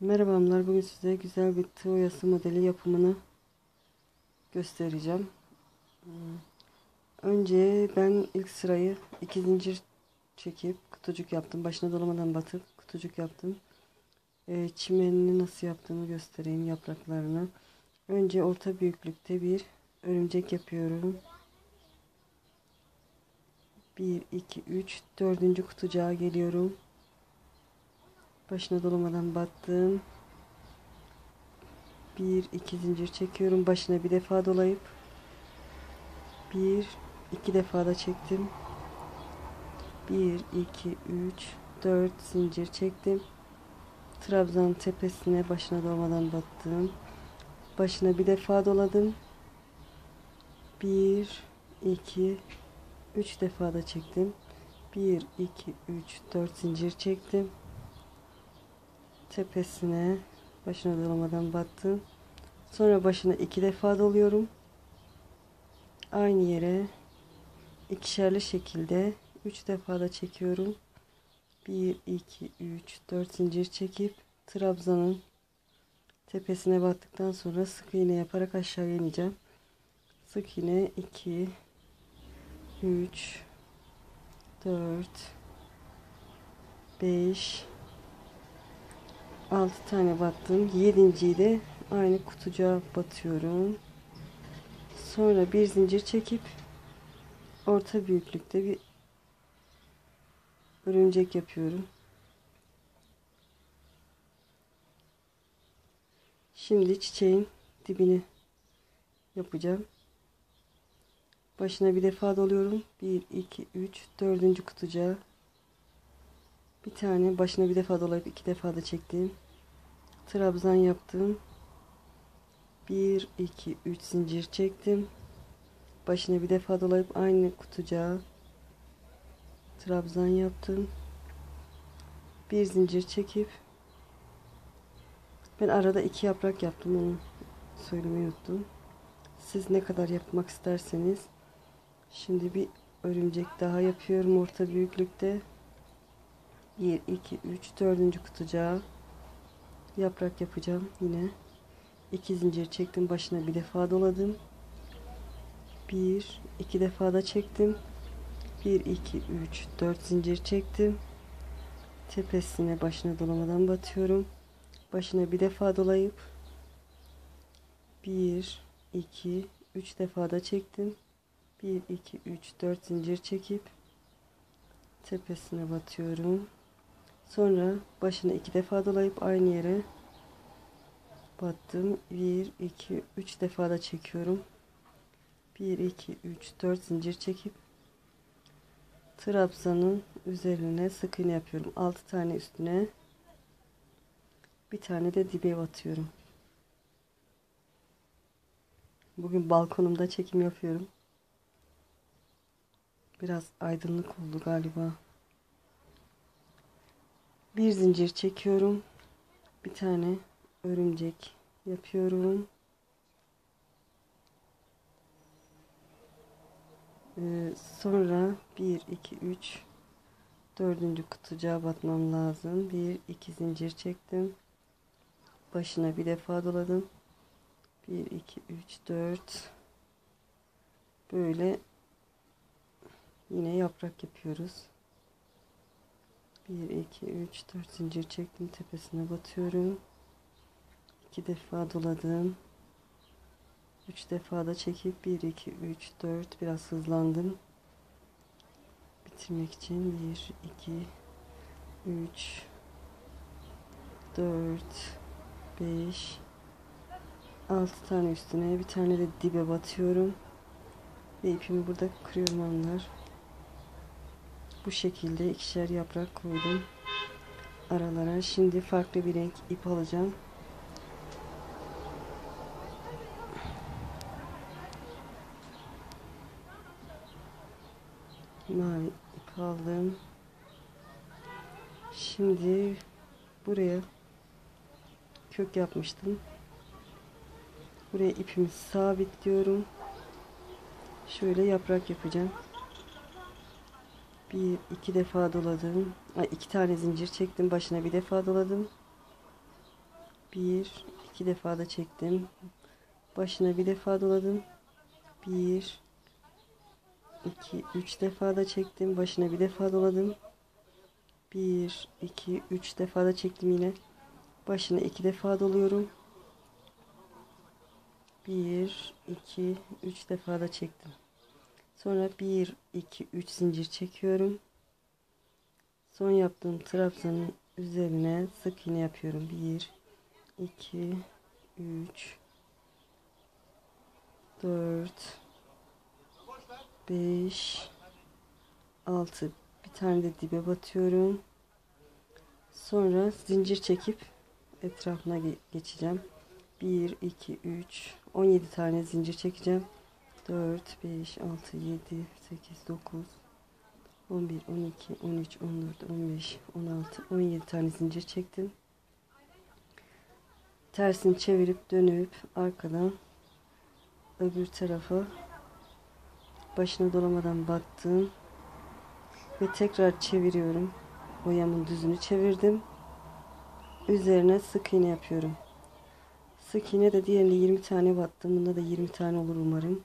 Merhabalar. Bugün size güzel bir tığ oyası modeli yapımını göstereceğim. Önce ben ilk sırayı iki zincir çekip kutucuk yaptım. Başına dolamadan batıp kutucuk yaptım. E, çimenini nasıl yaptığımı göstereyim yapraklarını. Önce orta büyüklükte bir örümcek yapıyorum. 1, 2, 3, dördüncü kutucuğa geliyorum. Başına dolamadan battım. Bir iki zincir çekiyorum. Başına bir defa dolayıp bir iki defa da çektim. Bir iki üç dört zincir çektim. Trabzan tepesine başına dolmadan battım. Başına bir defa doladım. Bir iki üç defa da çektim. Bir iki üç dört zincir çektim tepesine başına dolamadan battım. Sonra başına iki defa doluyorum. Aynı yere ikişerli şekilde üç defa da çekiyorum. 1 2 3 4 zincir çekip trabzanın tepesine battıktan sonra sık iğne yaparak aşağı ineceğim. Sık iğne 2 3 4 5 6 tane battım. 7.yi de aynı kutucuğa batıyorum. Sonra bir zincir çekip orta büyüklükte bir örümcek yapıyorum. Şimdi çiçeğin dibini yapacağım. Başına bir defa doluyorum. 1 2 3 4. kutucuğa bir tane başına bir defa dolayıp iki defa da çektim. Trabzan yaptım. 1 2 3 zincir çektim. Başına bir defa dolayıp aynı kutucuğa trabzan yaptım. Bir zincir çekip ben arada iki yaprak yaptım onu söylemeyi unuttum. Siz ne kadar yapmak isterseniz şimdi bir örümcek daha yapıyorum orta büyüklükte. 1 2 3 4. kutucuğa yaprak yapacağım yine. 2 zincir çektim başına bir defa doladım. 1 2 defa da çektim. 1 2 3 4 zincir çektim. Tepesine başına dolamadan batıyorum. Başına bir defa dolayıp 1 2 3 defa da çektim. 1 2 3 4 zincir çekip tepesine batıyorum Sonra başını iki defa dolayıp aynı yere battım. 1 2 3 defa da çekiyorum. 1 2 3 4 zincir çekip trabzanın üzerine sık iğne yapıyorum. 6 tane üstüne bir tane de dibe batıyorum. Bugün balkonumda çekim yapıyorum. Biraz aydınlık oldu galiba bir zincir çekiyorum. Bir tane örümcek yapıyorum. Ee, sonra 1 2 3 dördüncü kutucuğa batmam lazım. Bir iki zincir çektim. Başına bir defa doladım. 1 2 3 4 böyle yine yaprak yapıyoruz 1 2 3 4 zincir çektim. Tepesine batıyorum. 2 defa doladım. 3 defa da çekip 1 2 3 4 biraz hızlandım. Bitirmek için 1 2 3 4 5 6 tane üstüne bir tane de dibe batıyorum. Ve ipimi burada kırıyorum anlar bu şekilde ikişer yaprak koydum aralara. Şimdi farklı bir renk ip alacağım. Mavi ip aldım. Şimdi buraya kök yapmıştım. Buraya ipimi sabitliyorum. Şöyle yaprak yapacağım bir iki defa doladım. Ay, iki tane zincir çektim. Başına bir defa doladım. Bir, iki defa da çektim. Başına bir defa doladım. Bir, iki, üç defa da çektim. Başına bir defa doladım. Bir, iki, üç defa da çektim yine. Başına iki defa doluyorum. Bir, iki, üç defa da çektim. Sonra bir, iki, üç zincir çekiyorum. Son yaptığım trabzanın üzerine sık iğne yapıyorum. Bir, iki, üç, dört, beş, altı. Bir tane de dibe batıyorum. Sonra zincir çekip etrafına geçeceğim. 1, 2, 3, 17 tane zincir çekeceğim. 4, 5, 6, 7, 8, 9, 11, 12, 13, 14, 15, 16, 17 tane zincir çektim. Tersini çevirip dönüp arkadan öbür tarafa başına dolamadan battım ve tekrar çeviriyorum. Boyamın düzünü çevirdim. Üzerine sık iğne yapıyorum. Sık iğne de diğerinde 20 tane battım. Bunda da 20 tane olur umarım.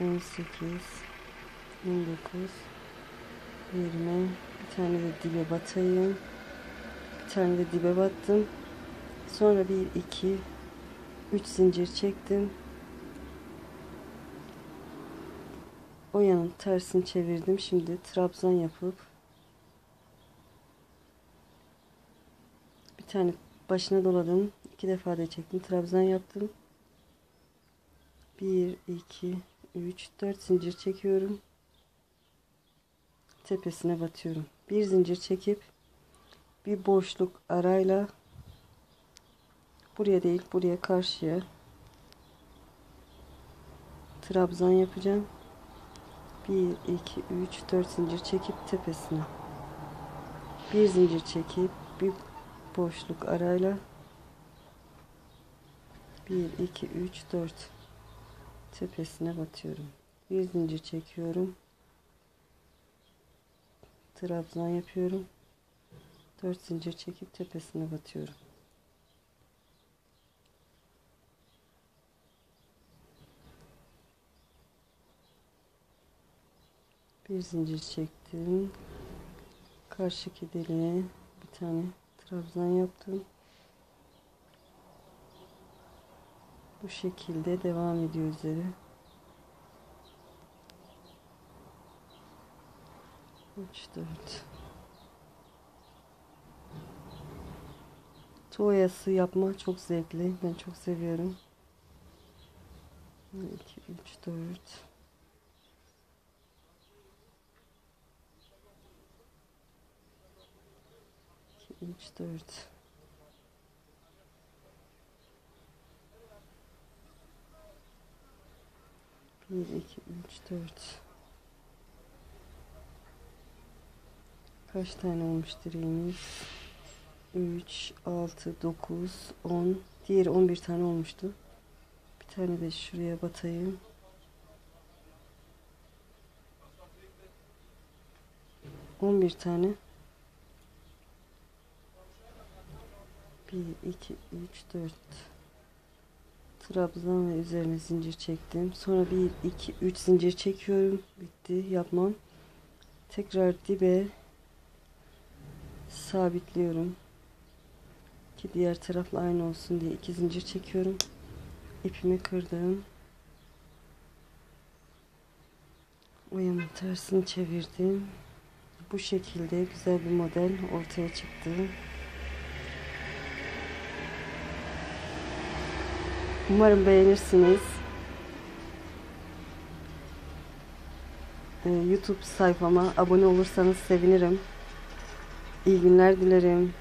18, 19, 20. Bir tane de dibe batayım. Bir tane de dibe battım. Sonra bir, iki, üç zincir çektim. Oyanın tersini çevirdim. Şimdi trabzan yapıp bir tane başına doladım. iki defa da çektim. Trabzan yaptım. 1 2 3 4 zincir çekiyorum. Tepesine batıyorum. Bir zincir çekip bir boşluk arayla buraya değil buraya karşıya trabzan yapacağım. 1 2 3 4 zincir çekip tepesine bir zincir çekip bir boşluk arayla 1 2 3 4 tepesine batıyorum. Bir zincir çekiyorum. Trabzan yapıyorum. 4 zincir çekip tepesine batıyorum. Bir zincir çektim. Karşıki deliğe bir tane trabzan yaptım. Bu şekilde devam ediyor üzeri. Üç, dört. Toyası yapma çok zevkli. Ben çok seviyorum. 2, 3, 4. 2, 3, 4. 1, 2, 3, 4. Kaç tane olmuş direğimiz? 3, 6, 9, 10. Diğeri 11 tane olmuştu. Bir tane de şuraya batayım. On bir tane. Bir, iki, üç, dört trabzan ve üzerine zincir çektim. Sonra bir iki üç zincir çekiyorum. Bitti yapmam. Tekrar dibe sabitliyorum. Ki diğer tarafla aynı olsun diye iki zincir çekiyorum. İpimi kırdım. Oyamın tersini çevirdim. Bu şekilde güzel bir model ortaya çıktı. Umarım beğenirsiniz. Ee, YouTube sayfama abone olursanız sevinirim. İyi günler dilerim.